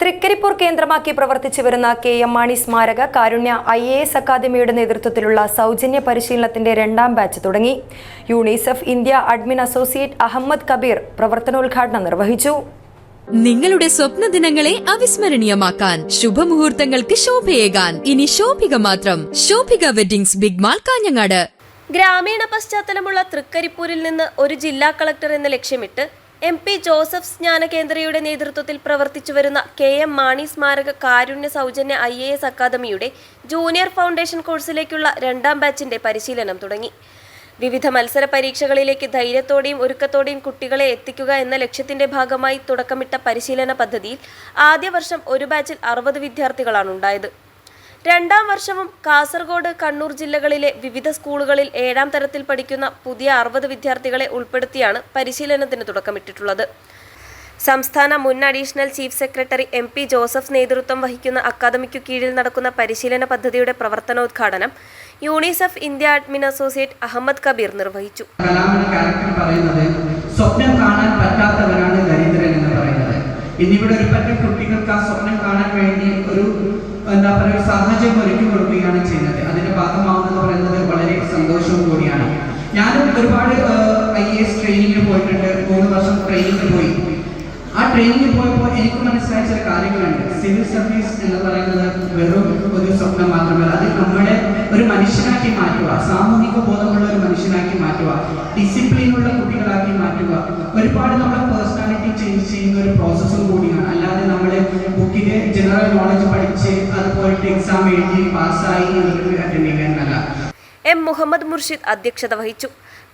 തൃക്കരിപ്പൂർ കേന്ദ്രമാക്കി പ്രവർത്തിച്ചു വരുന്ന കെ എം മാണി സ്മാരക കാരുണ്യ ഐ എ എസ് അക്കാദമിയുടെ നേതൃത്വത്തിലുള്ള സൗജന്യ പരിശീലനത്തിന്റെ രണ്ടാം ബാച്ച് തുടങ്ങി. UNICEF India admin associate Ahmed Kabir പ്രവർത്തനോദ്ഘാടനം നിർവഹിച്ചു. നിങ്ങളുടെ സ്വപ്ന ദിനങ്ങളെ അവിസ്മരണീയമാക്കാൻ ശുഭമുഹൂർത്തങ്ങൾക്ക് ശോഭയേകാൻ. ഇനി ശോഭിക മാത്രം. Shobhika weddings big mall Kanhangad. ഗ്രാമീണ പശ്ചാത്തലമുള്ള തൃക്കരിപ്പൂരിൽ നിന്ന് ഒരു ജില്ലാ കളക്ടർ എന്ന ലക്ഷ്യമിട്ട് എം പി ജോസഫ് ജ്ഞാനകേന്ദ്രയുടെ നേതൃത്വത്തിൽ പ്രവർത്തിച്ചു വരുന്ന കെ എം മാണി സ്മാരക കാരുണ്യ സൗജന്യ ഐ എ എസ് അക്കാദമിയുടെ ജൂനിയർ ഫൗണ്ടേഷൻ കോഴ്സിലേക്കുള്ള രണ്ടാം ബാച്ചിന്റെ പരിശീലനം തുടങ്ങി. വിവിധ മത്സര പരീക്ഷകളിലേക്ക് ധൈര്യത്തോടെയും ഒരുക്കത്തോടെയും കുട്ടികളെ എത്തിക്കുക എന്ന ലക്ഷ്യത്തിന്റെ ഭാഗമായി തുടക്കമിട്ട പരിശീലന പദ്ധതിയിൽ ആദ്യ വർഷം ഒരു ബാച്ചിൽ അറുപത് വിദ്യാർത്ഥികളാണ് ഉണ്ടായത് രണ്ടാം വർഷവും കാസർഗോഡ് കണ്ണൂർ ജില്ലകളിലെ വിവിധ സ്കൂളുകളിൽ ഏഴാം തരത്തിൽ പഠിക്കുന്ന പുതിയ അറുപത് വിദ്യാർത്ഥികളെ ഉൾപ്പെടുത്തിയാണ് പരിശീലനത്തിന് തുടക്കമിട്ടിട്ടുള്ളത്. സംസ്ഥാന മുൻ additional chief secretary M P Joseph നേതൃത്വം വഹിക്കുന്ന അക്കാദമിക്കു കീഴിൽ നടക്കുന്ന പരിശീലന പദ്ധതിയുടെ പ്രവർത്തനോദ്ഘാടനം UNICEF India admin associate Ahmed Kabir നിർവഹിച്ചു. സ്വപ്നം കാണാൻ പറ്റാത്തവരാണ് ദരിദ്രൻ എന്ന് പറയുന്നത്. ഇന്നിവിടെ ഒരു കുട്ടികൾക്ക് ആ സ്വപ്നം കാണാൻ വേണ്ടി ഒരു എന്താ പറയുക സാഹചര്യം ഒരുക്കി കൊടുക്കുകയാണ് ചെയ്യുന്നത്. അതിന്റെ ഭാഗമാവുന്നത് പറയുന്നത് വളരെ സന്തോഷവും കൂടിയാണ്. ഞാൻ ഒരുപാട് ഐ എ എസ് ട്രെയിനിങ്ങിന് പോയിട്ടുണ്ട്. മൂന്ന് വർഷം ട്രെയിനിങ്ങിന് പോയി. ആ ട്രെയിനിങ്ങിൽ പോയപ്പോൾ എനിക്ക് മനസ്സിലായ ചില കാര്യങ്ങളുണ്ട്. സിവിൽ സർവീസ് എന്ന് പറയുന്നത് വെറും ഒരു സ്വപ്നം മാത്രമല്ല. അത് നമ്മുടെ ഒരു മനുഷ്യനാക്കി മാറ്റുക സാമൂഹിക ബോധമുള്ള ഒരു മനുഷ്യനാക്കി മാറ്റുക ഡിസിപ്ലിനുള്ള കുട്ടികളാക്കി മാറ്റുക. ഒരുപാട് നമ്മുടെ പേഴ്സണാലിറ്റി ചേഞ്ച് ചെയ്യുന്ന ഒരു പ്രോസസ്സും കൂടിയാണ്. അല്ലാതെ നമ്മൾ ബുക്കിലെ ജനറൽ നോളജ് പഠിച്ച് എക്സാം എഴുതി പാസ്സായി അറ്റൻഡ് എം മുഹമ്മദ് മുർഷിദ് അധ്യക്ഷത വഹിച്ചു.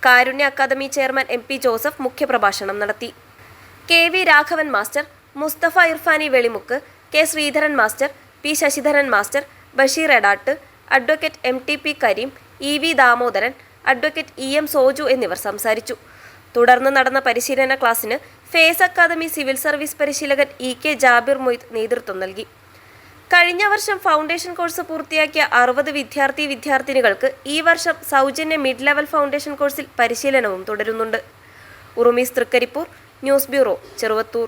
Karunya academy chairman M P Joseph മുഖ്യപ്രഭാഷണം നടത്തി. K V Raghavan master Mustafa Irfani Velimukku K Sreedharan master P Sasidharan master Basheer Edat advocate M T P Kareem E V Damodaran advocate E M Soju എന്നിവർ സംസാരിച്ചു. തുടർന്ന് നടന്ന പരിശീലന ക്ലാസ്സിന് face academy civil service പരിശീലകൻ E K Jabir Moidu നേതൃത്വം നൽകി. കഴിഞ്ഞ വർഷം ഫൗണ്ടേഷൻ കോഴ്സ് പൂർത്തിയാക്കിയ അറുപത് വിദ്യാർത്ഥി വിദ്യാർത്ഥിനികൾക്ക് ഈ വർഷം സൗജന്യ മിഡ് ലെവൽ ഫൗണ്ടേഷൻ കോഴ്സിൽ പരിശീലനവും തുടരുന്നുണ്ട്. Urumees Thrikaripur news bureau Cheruvathur.